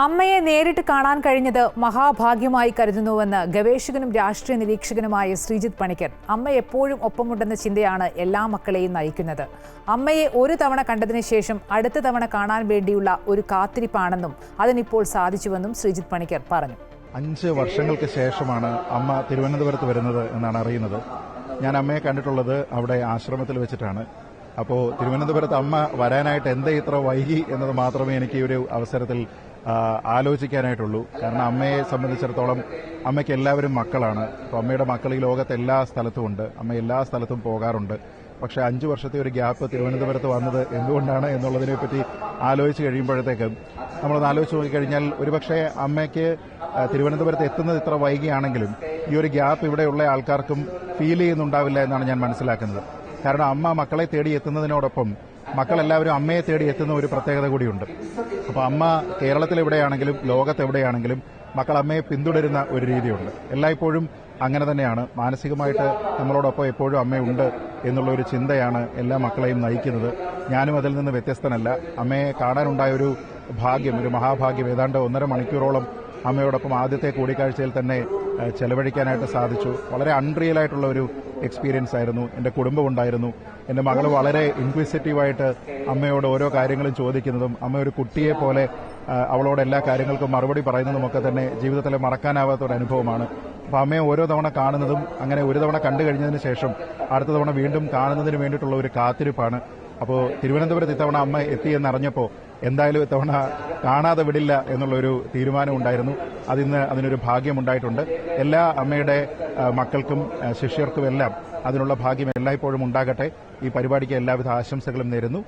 അമ്മയെ നേരിട്ട് കാണാൻ കഴിഞ്ഞത് മഹാഭാഗ്യമായി കരുതുന്നുവെന്ന് ഗവേഷകനും രാഷ്ട്രീയ നിരീക്ഷകനുമായ ശ്രീജിത്ത് പണിക്കർ അമ്മ എപ്പോഴും ഒപ്പമുണ്ടെന്ന ചിന്തയാണ് എല്ലാ മക്കളെയും നയിക്കുന്നത്. അമ്മയെ ഒരു തവണ കണ്ടതിന് ശേഷം അടുത്ത തവണ കാണാൻ വേണ്ടിയുള്ള ഒരു കാത്തിരിപ്പാണെന്നും അതിനിപ്പോൾ സാധിച്ചുവെന്നും ശ്രീജിത്ത് പണിക്കർ പറഞ്ഞു. അഞ്ച് വർഷങ്ങൾക്ക് ശേഷമാണ് അമ്മ തിരുവനന്തപുരത്ത് വരുന്നത് എന്നാണ് അറിയുന്നത്. ഞാൻ അമ്മയെ കണ്ടിട്ടുള്ളത് അവിടെ ആശ്രമത്തിൽ വെച്ചിട്ടാണ്. അപ്പോൾ തിരുവനന്തപുരത്ത് അമ്മ വരാനായിട്ട് എന്തേ ഇത്ര വൈകി എന്നത് മാത്രമേ എനിക്ക് ഈ ഒരു അവസരത്തിൽ ആലോചിക്കാനായിട്ടുള്ളൂ. കാരണം അമ്മയെ സംബന്ധിച്ചിടത്തോളം അമ്മയ്ക്ക് എല്ലാവരും മക്കളാണ്. അപ്പോൾ അമ്മയുടെ മക്കൾ ഈ ലോകത്ത് എല്ലാ സ്ഥലത്തും ഉണ്ട്. അമ്മ എല്ലാ സ്ഥലത്തും പോകാറുണ്ട്. പക്ഷേ അഞ്ചു വർഷത്തെ ഒരു ഗ്യാപ്പ് തിരുവനന്തപുരത്ത് വന്നത് എന്തുകൊണ്ടാണ് എന്നുള്ളതിനെ പറ്റി ആലോചിച്ച് കഴിയുമ്പോഴത്തേക്കും നമ്മളൊന്ന് ആലോചിച്ച് നോക്കിക്കഴിഞ്ഞാൽ ഒരുപക്ഷെ അമ്മയ്ക്ക് തിരുവനന്തപുരത്ത് എത്തുന്നത് ഇത്ര വൈകിയാണെങ്കിലും ഈ ഒരു ഗ്യാപ്പ് ഇവിടെയുള്ള ആൾക്കാർക്കും ഫീൽ ചെയ്യുന്നുണ്ടാവില്ല എന്നാണ് ഞാൻ മനസ്സിലാക്കുന്നത്. കാരണം അമ്മ മക്കളെ തേടി എത്തുന്നതിനോടൊപ്പം മക്കളെല്ലാവരും അമ്മയെ തേടി എത്തുന്ന ഒരു പ്രത്യേകത കൂടിയുണ്ട്. അപ്പോൾ അമ്മ കേരളത്തിൽ എവിടെയാണെങ്കിലും ലോകത്ത് എവിടെയാണെങ്കിലും മക്കൾ അമ്മയെ പിന്തുടരുന്ന ഒരു രീതിയുണ്ട്. എല്ലായ്പ്പോഴും അങ്ങനെ തന്നെയാണ്. മാനസികമായിട്ട് നമ്മളോടൊപ്പം എപ്പോഴും അമ്മയുണ്ട് എന്നുള്ള ഒരു ചിന്തയാണ് എല്ലാ മക്കളെയും നയിക്കുന്നത്. ഞാനും അതിൽ നിന്ന് വ്യത്യസ്തനല്ല. അമ്മയെ കാണാനുണ്ടായ ഒരു ഭാഗ്യം ഒരു മഹാഭാഗ്യം ഏതാണ്ട് ഒന്നര മണിക്കൂറോളം അമ്മയോടൊപ്പം ആദ്യത്തെ കൂടിക്കാഴ്ചയിൽ തന്നെ ചെലവഴിക്കാനായിട്ട് സാധിച്ചു. വളരെ അൺറിയൽ ആയിട്ടുള്ള ഒരു എക്സ്പീരിയൻസ് ആയിരുന്നു. എന്റെ കുടുംബം ഉണ്ടായിരുന്നു. എന്റെ മകൾ വളരെ ഇൻക്വിസിറ്റീവായിട്ട് അമ്മയോട് ഓരോ കാര്യങ്ങളും ചോദിക്കുന്നതും അമ്മ ഒരു കുട്ടിയെ പോലെ അവളോട് എല്ലാ കാര്യങ്ങൾക്കും മറുപടി പറയുന്നതുമൊക്കെ തന്നെ ജീവിതത്തിലെ മറക്കാനാവാത്ത ഒരു അനുഭവമാണ്. അപ്പോൾ അമ്മയെ ഓരോ തവണ കാണുന്നതും അങ്ങനെ ഒരു തവണ കണ്ടു കഴിഞ്ഞതിന് ശേഷം അടുത്ത തവണ വീണ്ടും കാണുന്നതിന് വേണ്ടിയിട്ടുള്ള ഒരു കാത്തിരിപ്പാണ്. അപ്പോൾ തിരുവനന്തപുരത്ത് ഇത്തവണ അമ്മ എത്തിയെന്നറിഞ്ഞപ്പോൾ എന്തായാലും ഇത്തവണ കാണാതെ വിടില്ല എന്നുള്ളൊരു തീരുമാനം ഉണ്ടായിരുന്നു. അതിന്ന് അതിനൊരു ഭാഗ്യമുണ്ടായിട്ടുണ്ട് എല്ലാ അമ്മയുടെ മക്കൾക്കും ശിഷ്യർക്കും എല്ലാം അതിനുള്ള ഭാഗ്യം എല്ലായ്പ്പോഴും ഉണ്ടാകട്ടെ. ഈ പരിപാടിക്ക് എല്ലാവിധ ആശംസകളും നേരുന്നു.